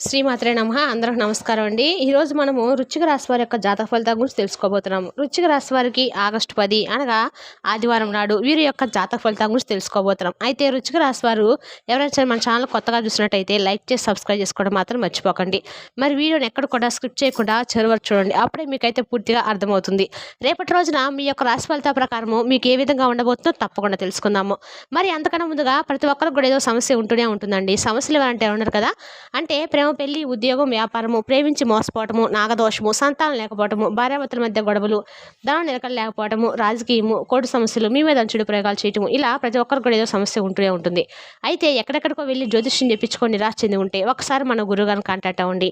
శ్రీమాత్రే నమ. అందరికి నమస్కారం అండి. ఈరోజు మనము రుచిక రాశి వారి యొక్క జాతక ఫలితాల గురించి తెలుసుకోబోతున్నాము. రుచిక రాశి వారికి ఆగస్టు పది అనగా ఆదివారం నాడు వీరి యొక్క జాతక ఫలితాల గురించి తెలుసుకోబోతున్నాం. అయితే రుచిక రాశి వారు ఎవరైనా సరే మన ఛానల్ కొత్తగా చూసినట్టయితే లైక్ చేసి సబ్స్క్రైబ్ చేసుకోవడం మాత్రం మర్చిపోకండి. మరి వీడియోని ఎక్కడ కూడా స్క్రిప్ట్ చేయకుండా చివరి చూడండి. అప్పుడే మీకైతే పూర్తిగా అర్థమవుతుంది. రేపటి రోజున మీ యొక్క రాశి ఫలితాల ప్రకారము మీకు ఏ విధంగా ఉండబోతుందో తప్పకుండా తెలుసుకుందాము. మరి అంతకన్నా ముందుగా ప్రతి ఒక్కరికి కూడా ఏదో సమస్య ఉంటూనే ఉంటుందండి. సమస్యలు ఎవరంటే ఉన్నారు కదా? అంటే ప్రేమ పెళ్ళి ఉద్యోగం వ్యాపారము ప్రేమించి మోసపోవటము నాగదోషము సంతానం లేకపోవటము భార్యాభర్తల మధ్య గొడవలు ధనం నిలకడ లేకపోవటము రాజకీయము కోర్టు సమస్యలు మీ మీద చెడు ప్రయోగాలు చేయటము ఇలా ప్రతి ఒక్కరికి కూడా ఏదో సమస్య ఉంటూనే ఉంటుంది. అయితే ఎక్కడెక్కడికో వెళ్ళి జ్యోతిష్యం చెప్పించుకొని నిరాశ చెంది ఉంటే ఒకసారి మన గురుగారిని కాంటాక్ట్ అవ్వండి.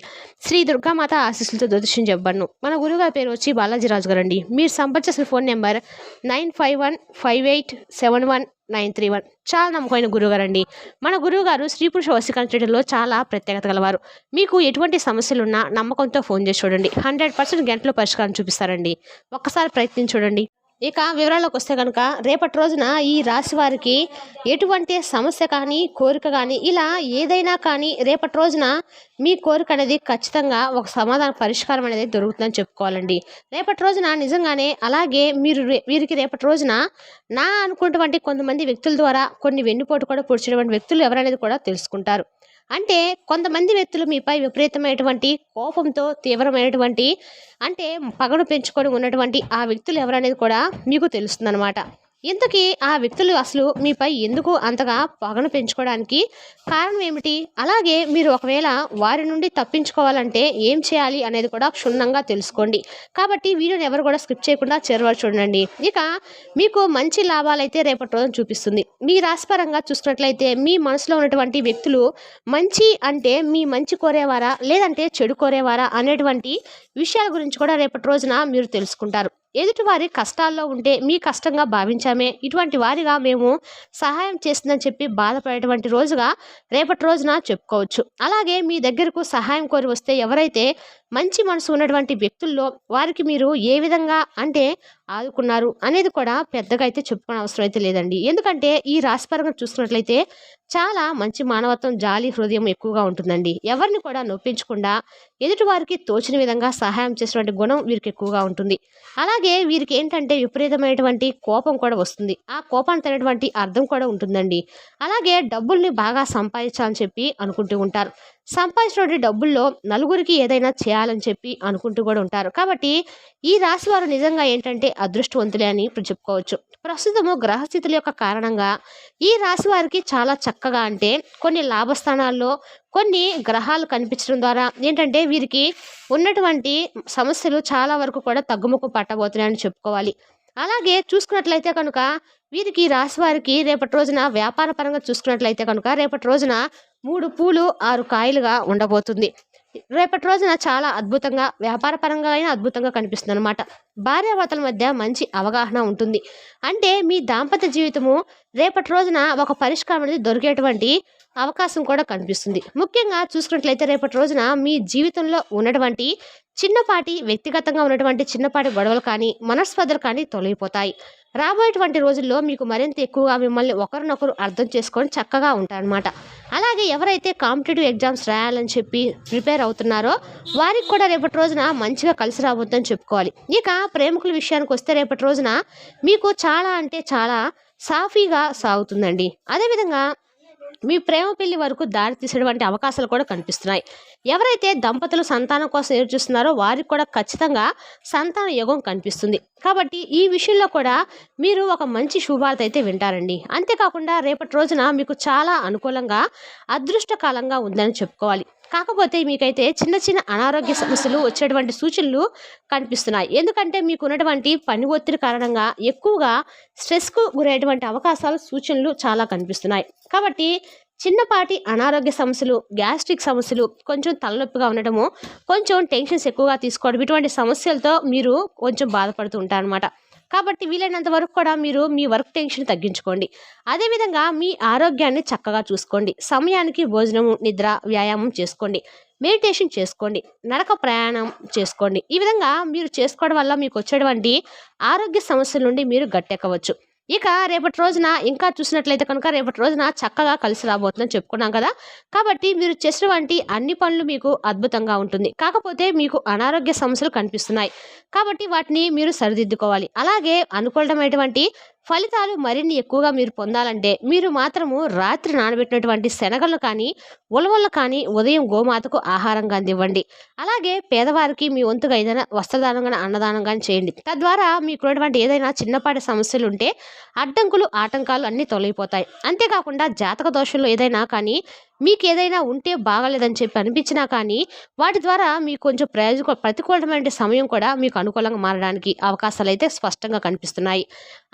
శ్రీ దుర్గామాత ఆశీస్సులతో జ్యోతిష్యం చెప్పబడను. మన గురుగారి పేరు వచ్చి బాలాజీ రాజు గారు అండి మీరు సంపర్చేసిన phone number nine five one five eight seven one nine three one. చాలా నమ్మకమైన గురువుగారు అండి మన గురువుగారు స్త్రీ పురుష వశీకరణ చాలా ప్రత్యేకత గలవారు. మీకు ఎటువంటి సమస్యలున్నా నమ్మకంతో ఫోన్ చేసి చూడండి. హండ్రెడ్ పర్సెంట్ గంటలో పరిష్కారం చూపిస్తారండి. ఒక్కసారి ప్రయత్నించి చూడండి. ఇక వివరాల్లోకి వస్తే కనుక రేపటి రోజున ఈ రాశి వారికి ఎటువంటి సమస్య కానీ కోరిక కానీ ఇలా ఏదైనా కానీ రేపటి రోజున మీ కోరిక అనేది ఖచ్చితంగా ఒక సమాధాన పరిష్కారం అనేది దొరుకుతుందని చెప్పుకోవాలండి. రేపటి రోజున నిజంగానే అలాగే మీరు రే- వీరికి రేపటి రోజున నా అనుకున్నటువంటి కొంతమంది వ్యక్తుల ద్వారా కొన్ని వెన్నుపోటు కూడా పొడిచినటువంటి వ్యక్తులు ఎవరనేది కూడా తెలుసుకుంటారు. అంటే కొంతమంది వ్యక్తులు మీపై విపరీతమైనటువంటి కోపంతో తీవ్రమైనటువంటి అంటే పగను పెంచుకొని ఉన్నటువంటి ఆ వ్యక్తులు ఎవరనేది కూడా మీకు తెలుస్తుందన్నమాట. ఇంతకీ ఆ వ్యక్తులు అసలు మీపై ఎందుకు అంతగా పగను పెంచుకోవడానికి కారణం ఏమిటి? అలాగే మీరు ఒకవేళ వారి నుండి తప్పించుకోవాలంటే ఏం చేయాలి అనేది కూడా క్షుణ్ణంగా తెలుసుకోండి. కాబట్టి వీడియోని ఎవరు కూడా స్కిప్ చేయకుండా చివరి చూడండి. ఇక మీకు మంచి లాభాలైతే రేపటి రోజున చూపిస్తుంది. మీ రాశిపరంగా చూసుకున్నట్లయితే మీ మనసులో ఉన్నటువంటి వ్యక్తులు మంచి అంటే మీ మంచి కోరేవారా? లేదంటే చెడు కోరేవారా? అనేటువంటి విషయాల గురించి కూడా రేపటి రోజున మీరు తెలుసుకుంటారు. ఎదుటివారి కష్టాల్లో ఉంటే మీ కష్టంగా భావించామే. ఇటువంటి వారిగా మేము సహాయం చేస్తుందని చెప్పి బాధపడేటువంటి రోజుగా రేపటి రోజున చెప్పుకోవచ్చు. అలాగే మీ దగ్గరకు సహాయం కోరి వస్తే ఎవరైతే మంచి మనసు ఉన్నటువంటి వ్యక్తుల్లో వారికి మీరు ఏ విధంగా అంటే ఆదుకున్నారు అనేది కూడా పెద్దగా అయితే చెప్పుకునే అవసరం అయితే లేదండి. ఎందుకంటే ఈ రాశిపరంగా చూసుకున్నట్లయితే చాలా మంచి మానవత్వం జాలి హృదయం ఎక్కువగా ఉంటుందండి. ఎవరిని కూడా నొప్పించకుండా ఎదుటి వారికి తోచిన విధంగా సహాయం చేసినటువంటి గుణం వీరికి ఎక్కువగా ఉంటుంది. అలాగే వీరికి ఏంటంటే విపరీతమైనటువంటి కోపం కూడా వస్తుంది. ఆ కోపాన్ని తగినటువంటి అర్థం కూడా ఉంటుందండి. అలాగే డబ్బుల్ని బాగా సంపాదించాలని చెప్పి అనుకుంటూ ఉంటారు. సంపాదించినటువంటి డబ్బుల్లో నలుగురికి ఏదైనా చేయాలని చెప్పి అనుకుంటూ కూడా ఉంటారు. కాబట్టి ఈ రాశి వారు నిజంగా ఏంటంటే అదృష్టవంతులే అని ఇప్పుడు చెప్పుకోవచ్చు. ప్రస్తుతము గ్రహస్థితుల యొక్క కారణంగా ఈ రాశి వారికి చాలా చక్కగా అంటే కొన్ని లాభస్థానాల్లో కొన్ని గ్రహాలు కనిపించడం ద్వారా ఏంటంటే వీరికి ఉన్నటువంటి సమస్యలు చాలా వరకు కూడా తగ్గుముఖం పట్టబోతున్నాయని చెప్పుకోవాలి. అలాగే చూసుకున్నట్లయితే కనుక వీరికి రాశి వారికి రేపటి రోజున వ్యాపార పరంగా చూసుకున్నట్లయితే కనుక రేపటి రోజున మూడు పూలు ఆరు కాయలుగా ఉండబోతుంది. రేపటి రోజున చాలా అద్భుతంగా వ్యాపార పరంగా అయినా అద్భుతంగా కనిపిస్తుంది అనమాట భార్యాభర్తల మధ్య మంచి అవగాహన ఉంటుంది. అంటే మీ దాంపత్య జీవితము రేపటి రోజున ఒక పరిష్కారం అనేది దొరికేటువంటి అవకాశం కూడా కనిపిస్తుంది. ముఖ్యంగా చూసుకున్నట్లయితే రేపటి రోజున మీ జీవితంలో ఉన్నటువంటి చిన్నపాటి వ్యక్తిగతంగా ఉన్నటువంటి చిన్నపాటి గొడవలు కానీ మనస్పర్ధలు కానీ తొలగిపోతాయి. రాబోయేటువంటి రోజుల్లో మీకు మరింత ఎక్కువగా మిమ్మల్ని ఒకరినొకరు అర్థం చేసుకొని చక్కగా ఉంటారనమాట అలాగే ఎవరైతే కాంపిటేటివ్ ఎగ్జామ్స్ రాయాలని చెప్పి ప్రిపేర్ అవుతున్నారో వారికి కూడా రేపటి రోజున మంచిగా కలిసి రాబోద్దని చెప్పుకోవాలి. ఇక ప్రేమికుల విషయానికి వస్తే రేపటి రోజున మీకు చాలా అంటే చాలా సాఫీగా సాగుతుందండి. అదేవిధంగా మీ ప్రేమ పెళ్ళి వరకు దారి తీసేటువంటి అవకాశాలు కూడా కనిపిస్తున్నాయి. ఎవరైతే దంపతులు సంతానం కోసం ఎదురు చూస్తున్నారో వారికి కూడా ఖచ్చితంగా సంతాన యోగం కనిపిస్తుంది. కాబట్టి ఈ విషయంలో కూడా మీరు ఒక మంచి శుభార్త అయితే వింటారండి. అంతేకాకుండా రేపటి రోజున మీకు చాలా అనుకూలంగా అదృష్టకాలంగా ఉందని చెప్పుకోవాలి. కాకపోతే మీకైతే చిన్న చిన్న అనారోగ్య సమస్యలు వచ్చేటువంటి సూచనలు కనిపిస్తున్నాయి. ఎందుకంటే మీకు ఉన్నటువంటి పని ఒత్తిడి కారణంగా ఎక్కువగా స్ట్రెస్కు గురయ్యేటువంటి అవకాశాలు సూచనలు చాలా కనిపిస్తున్నాయి. కాబట్టి చిన్నపాటి అనారోగ్య సమస్యలు గ్యాస్ట్రిక్ సమస్యలు కొంచెం తలనొప్పిగా ఉండటము కొంచెం టెన్షన్స్ ఎక్కువగా తీసుకోవడం ఇటువంటి సమస్యలతో మీరు కొంచెం బాధపడుతూ ఉంటారనమాట కాబట్టి వీలైనంత వరకు కూడా మీరు మీ వర్క్ టెన్షన్ తగ్గించుకోండి. అదేవిధంగా మీ ఆరోగ్యాన్ని చక్కగా చూసుకోండి. సమయానికి భోజనం నిద్ర వ్యాయామం చేసుకోండి. మెడిటేషన్ చేసుకోండి. నడక ప్రయాణం చేసుకోండి. ఈ విధంగా మీరు చేసుకోవడం వల్ల మీకు వచ్చేటువంటి ఆరోగ్య సమస్యల నుండి మీరు గట్టెక్కవచ్చు. ఇక రేపటి రోజున ఇంకా చూసినట్లయితే కనుక రేపటి రోజున చక్కగా కలిసి రాబోతుందని చెప్పుకున్నాం కదా. కాబట్టి మీరు చేసినటువంటి అన్ని పనులు మీకు అద్భుతంగా ఉంటుంది. కాకపోతే మీకు అనారోగ్య సమస్యలు కనిపిస్తున్నాయి. కాబట్టి వాటిని మీరు సరిదిద్దుకోవాలి. అలాగే అనుకూలమైనటువంటి ఫలితాలు మరిన్ని ఎక్కువగా మీరు పొందాలంటే మీరు మాత్రము రాత్రి నానబెట్టినటువంటి శనగలు కానీ ఉలవలు కానీ ఉదయం గోమాతకు ఆహారంగా అందివ్వండి. అలాగే పేదవారికి మీ వంతుగా ఏదైనా వస్త్రదానం కానీ అన్నదానం కానీ చేయండి. తద్వారా మీకున్నటువంటి ఏదైనా చిన్నపాటి సమస్యలు ఉంటే అడ్డంకులు ఆటంకాలు అన్నీ తొలగిపోతాయి. అంతేకాకుండా జాతక దోషంలో ఏదైనా కానీ మీకు ఏదైనా ఉంటే బాగాలేదని చెప్పి అనిపించినా కానీ వాటి ద్వారా మీకు కొంచెం ప్రయోజక ప్రతికూలమైన సమయం కూడా మీకు అనుకూలంగా మారడానికి అవకాశాలు అయితే స్పష్టంగా కనిపిస్తున్నాయి.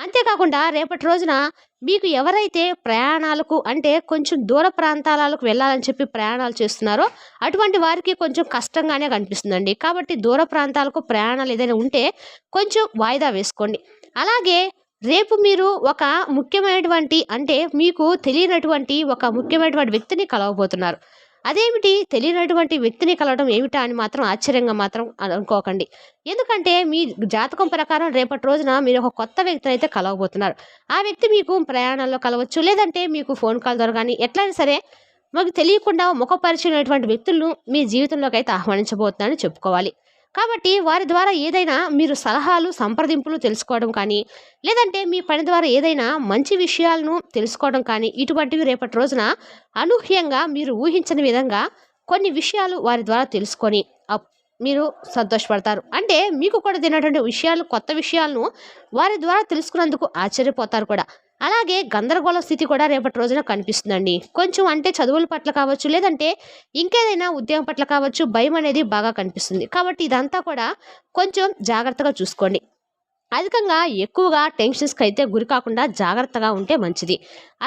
అంతేకాకుండా రేపటి రోజున మీకు ఎవరైతే ప్రయాణాలకు అంటే కొంచెం దూర ప్రాంతాలకు వెళ్ళాలని చెప్పి ప్రయాణాలు చేస్తున్నారో అటువంటి వారికి కొంచెం కష్టంగానే కనిపిస్తుందండి. కాబట్టి దూర ప్రాంతాలకు ప్రయాణాలు ఏదైనా ఉంటే కొంచెం వాయిదా వేసుకోండి. అలాగే రేపు మీరు ఒక ముఖ్యమైనటువంటి అంటే మీకు తెలియనటువంటి ఒక ముఖ్యమైనటువంటి వ్యక్తిని కలవబోతున్నారు. అదేమిటి తెలియనటువంటి వ్యక్తిని కలవడం ఏమిటా అని మాత్రం ఆశ్చర్యంగా మాత్రం అనుకోకండి. ఎందుకంటే మీ జాతకం ప్రకారం రేపటి రోజున మీరు ఒక కొత్త వ్యక్తిని అయితే కలవబోతున్నారు. ఆ వ్యక్తి మీకు ప్రయాణంలో కలవచ్చు లేదంటే మీకు ఫోన్ కాల్ ద్వారా కానీ ఎట్లయినా సరే మాకు తెలియకుండా ముఖపరిచినటువంటి వ్యక్తులను మీ జీవితంలోకి అయితే ఆహ్వానించబోతున్నారని చెప్పుకోవాలి. కాబట్టి వారి ద్వారా ఏదైనా మీరు సలహాలు సంప్రదింపులు తెలుసుకోవడం కానీ లేదంటే మీ పని ద్వారా ఏదైనా మంచి విషయాలను తెలుసుకోవడం కానీ ఇటువంటివి రేపటి రోజున అనూహ్యంగా మీరు ఊహించని విధంగా కొన్ని విషయాలు వారి ద్వారా తెలుసుకొని అప్- మీరు సంతోషపడతారు. అంటే మీకు కూడా తినటువంటి విషయాలు కొత్త విషయాలను వారి ద్వారా తెలుసుకున్నందుకు ఆశ్చర్యపోతారు కూడా. అలాగే గందరగోళ స్థితి కూడా రేపటి రోజున కనిపిస్తుందండి. కొంచెం అంటే చదువుల పట్ల కావచ్చు లేదంటే ఇంకేదైనా ఉద్యోగం పట్ల కావచ్చు భయం అనేది బాగా కనిపిస్తుంది. కాబట్టి ఇదంతా కూడా కొంచెం జాగ్రత్తగా చూసుకోండి. అధికంగా ఎక్కువగా టెన్షన్స్కి అయితే గురి కాకుండా జాగ్రత్తగా ఉంటే మంచిది.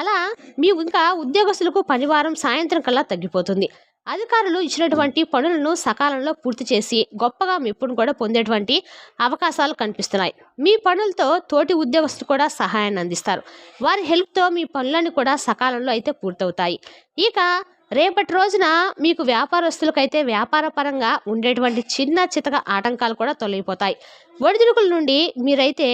అలా మీ ఇంకా ఉద్యోగస్తులకు పనివారం సాయంత్రం కల్లా తగ్గిపోతుంది. అధికారులు ఇచ్చినటువంటి పనులను సకాలంలో పూర్తి చేసి గొప్పగా మెప్పును కూడా పొందేటువంటి అవకాశాలు కనిపిస్తున్నాయి. మీ పనులతో తోటి ఉద్యోగస్తులు కూడా సహాయాన్ని అందిస్తారు. వారి హెల్ప్తో మీ పనులన్నీ కూడా సకాలంలో అయితే పూర్తవుతాయి. ఇక రేపటి రోజున మీకు వ్యాపారస్తులకైతే వ్యాపార పరంగా ఉండేటువంటి చిన్న చితక ఆటంకాలు కూడా తొలగిపోతాయి. ఒడిదుడుకుల నుండి మీరైతే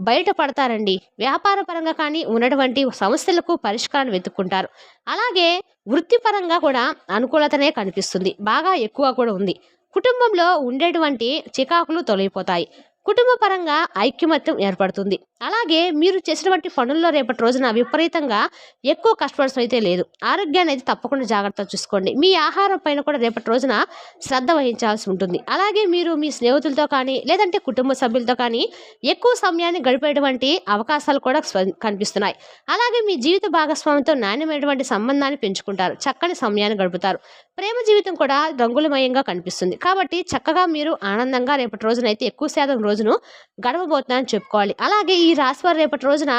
బయటపడతారండి వ్యాపార పరంగా కానీ ఉన్నటువంటి సమస్యలకు పరిష్కారం వెతుక్కుంటారు. అలాగే వృత్తిపరంగా కూడా అనుకూలతనే కనిపిస్తుంది. బాగా ఎక్కువ కూడా ఉంది. కుటుంబంలో ఉండేటువంటి చికాకులు తొలగిపోతాయి. కుటుంబ పరంగా ఐక్యమత్యం ఏర్పడుతుంది. అలాగే మీరు చేసినటువంటి పనుల్లో రేపటి రోజున విపరీతంగా ఎక్కువ కష్టపడడం అయితే లేదు. ఆరోగ్యాన్ని అయితే తప్పకుండా జాగ్రత్త చూసుకోండి. మీ ఆహారం పైన కూడా రేపటి రోజున శ్రద్ధ వహించాల్సి ఉంటుంది. అలాగే మీరు మీ స్నేహితులతో కానీ లేదంటే కుటుంబ సభ్యులతో కానీ ఎక్కువ సమయాన్ని గడిపేటువంటి అవకాశాలు కూడా స్వ- కనిపిస్తున్నాయి. అలాగే మీ జీవిత భాగస్వామితో నాణ్యమైనటువంటి సంబంధాన్ని పెంచుకుంటారు. చక్కని సమయాన్ని గడుపుతారు. ప్రేమ జీవితం కూడా రంగులమయంగా కనిపిస్తుంది. కాబట్టి చక్కగా మీరు ఆనందంగా రేపటి రోజునైతే ఎక్కువ శాతం రోజును గడవబోతున్నారని చెప్పుకోవాలి. అలాగే ఈ రాశివారు రేపటి రోజున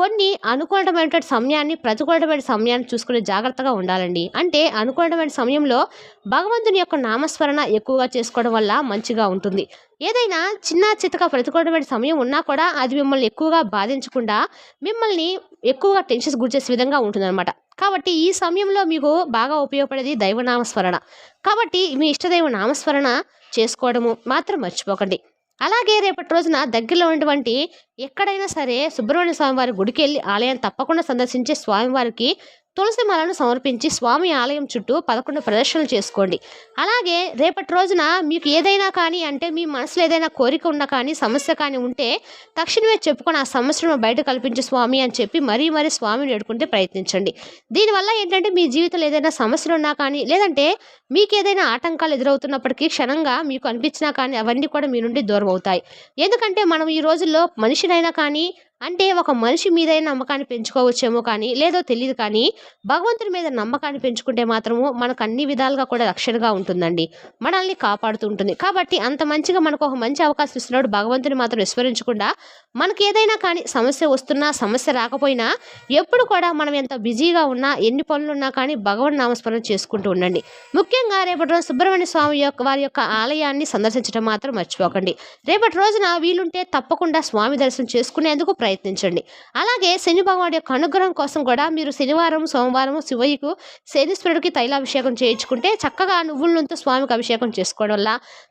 కొన్ని అనుకూలమైన సమయాన్ని ప్రతికూలమైన సమయాన్ని చూసుకునే జాగ్రత్తగా ఉండాలండి. అంటే అనుకూలమైన సమయంలో భగవంతుని యొక్క నామస్మరణ ఎక్కువగా చేసుకోవడం వల్ల మంచిగా ఉంటుంది. ఏదైనా చిన్న చితక ప్రతికూలమైన సమయం ఉన్నా కూడా అది మిమ్మల్ని ఎక్కువగా బాధించకుండా మిమ్మల్ని ఎక్కువగా టెన్షన్స్ గురిచేసే విధంగా ఉంటుందన్నమాట. కాబట్టి ఈ సమయంలో మీకు బాగా ఉపయోగపడేది దైవనామస్మరణ. కాబట్టి మీ ఇష్టదైవ నామస్మరణ చేసుకోవడము మాత్రం మర్చిపోకండి. అలాగే రేపటి రోజున దగ్గరలో ఉన్నటువంటి ఎక్కడైనా సరే సుబ్రహ్మణ్య స్వామి వారి గుడికి వెళ్ళి ఆలయం తప్పకుండా సందర్శించే స్వామివారికి తులసి మాలను సమర్పించి స్వామి ఆలయం చుట్టూ పదకొండు ప్రదర్శనలు చేసుకోండి. అలాగే రేపటి రోజున మీకు ఏదైనా కానీ అంటే మీ మనసులో ఏదైనా కోరిక ఉన్నా కానీ సమస్య కానీ ఉంటే తక్షణమే చెప్పుకొని ఆ సమస్యను బయట కల్పించే స్వామి అని చెప్పి మరీ మరీ స్వామిని వేడుకుంటే ప్రయత్నించండి. దీనివల్ల ఏంటంటే మీ జీవితంలో ఏదైనా సమస్యలు ఉన్నా కానీ లేదంటే మీకు ఏదైనా ఆటంకాలు ఎదురవుతున్నప్పటికీ క్షణంగా మీకు అనిపించినా కానీ అవన్నీ కూడా మీ నుండి దూరం అవుతాయి ఎందుకంటే మనం ఈ రోజుల్లో మనిషినైనా కానీ అంటే ఒక మనిషి మీదైనా నమ్మకాన్ని పెంచుకోవచ్చేమో కానీ లేదో తెలియదు కానీ భగవంతుడి మీద నమ్మకాన్ని పెంచుకుంటే మాత్రము మనకు అన్ని విధాలుగా కూడా రక్షణగా ఉంటుందండి. మనల్ని కాపాడుతూ ఉంటుంది. కాబట్టి అంత మంచిగా మనకు ఒక మంచి అవకాశం ఇస్తున్నాడు భగవంతుని మాత్రం విస్మరించకుండా మనకి ఏదైనా కానీ సమస్య వస్తున్నా సమస్య రాకపోయినా ఎప్పుడు కూడా మనం ఎంత బిజీగా ఉన్నా ఎన్ని పనులు ఉన్నా కానీ భగవన్ నామస్మరణ చేసుకుంటూ ఉండండి. ముఖ్యంగా రేపటి రోజు సుబ్రహ్మణ్య స్వామి యొక్క వారి యొక్క ఆలయాన్ని సందర్శించడం మాత్రం మర్చిపోకండి. రేపటి రోజున వీలుంటే తప్పకుండా స్వామి దర్శనం చేసుకునేందుకు ప్రయత్నించండి. అలాగే శని భగవానుడి యొక్క అనుగ్రహం కోసం కూడా మీరు శనివారం సోమవారం శివయ్యకు శనీశ్వరుడికి తైలాభిషేకం చేయించుకుంటే చక్కగా నువ్వుల స్వామికి అభిషేకం చేసుకోవడం వల్ల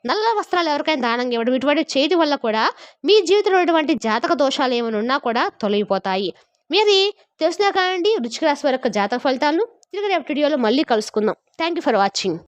నల్ల వస్త్రాలు ఎవరికైనా దానం ఇవ్వడం ఇటువంటి చేయడం వల్ల కూడా మీ జీవితంలో ఉన్నటువంటి జాతక దోషాలు ఏమైనా ఉన్నా కూడా తొలగిపోతాయి. మీది తెలిసినా కానండి రుచికరాశి వారి యొక్క జాతక ఫలితాలను తిరిగి రేపు వీడియోలో మళ్ళీ కలుసుకుందాం. Thank you for watching